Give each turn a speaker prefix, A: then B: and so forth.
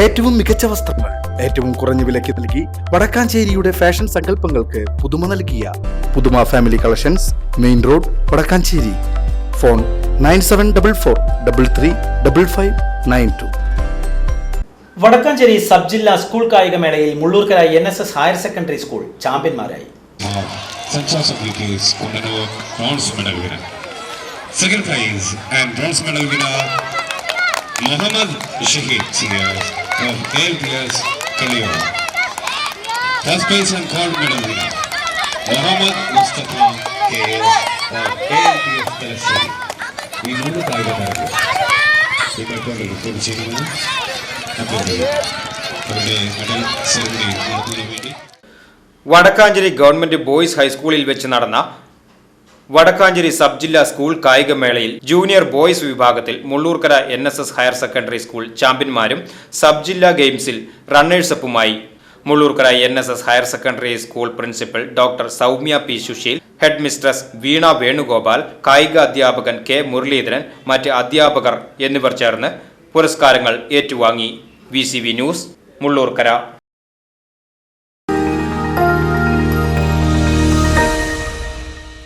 A: ഏറ്റവും മികച്ച വസ്ത്രങ്ങൾ ഏറ്റവും കുറഞ്ഞ വിലയ്ക്ക് നൽകി വടക്കാഞ്ചേരിയുടെ ഫാഷൻ സങ്കല്പങ്ങൾക്ക് പുതുമ നൽകിയ Puthuma family collections main road Vadakkanchery. Phone nine seven double four double three double five nine two.
B: Vadakkanchery sub ജില്ലാ school കായികമേളയിൽ Mullurkara N S S higher secondary school ചാമ്പ്യന്മാരായി.
C: Sunshine Applicates Kundano bronze medal winner Muhammad Shahid Seniors of Kaliyora. First prize and medal winner Muhammad Mustafa KS of ALPS Kalashari. ഈ മൂന്ന് കായിക താരങ്ങൾ ഇങ്ങോട്ടുള്ള report ചെയ്യുന്നത് അവരുടെ അവരുടെ medal ceremony നടത്തുന്നതിന് വേണ്ടി
D: വടക്കാഞ്ചേരി ഗവൺമെന്റ് ബോയ്സ് ഹൈസ്കൂളിൽ വെച്ച് നടന്ന വടക്കാഞ്ചേരി സബ് ജില്ലാ സ്കൂൾ കായികമേളയിൽ ജൂനിയർ ബോയ്സ് വിഭാഗത്തിൽ Mullurkara N S S higher secondary school ചാമ്പ്യന്മാരും sub ജില്ലാ ഗെയിംസിൽ റണ്ണേഴ്സപ്പുമായി. Mullurkara N S S higher secondary school principal doctor Soumya P Susheel headmistress Veena Venugopal കായിക അധ്യാപകൻ കെ മുരളീധരൻ മറ്റ് അധ്യാപകർ എന്നിവർ ചേർന്ന് പുരസ്കാരങ്ങൾ ഏറ്റുവാങ്ങി. V news Mullurkara.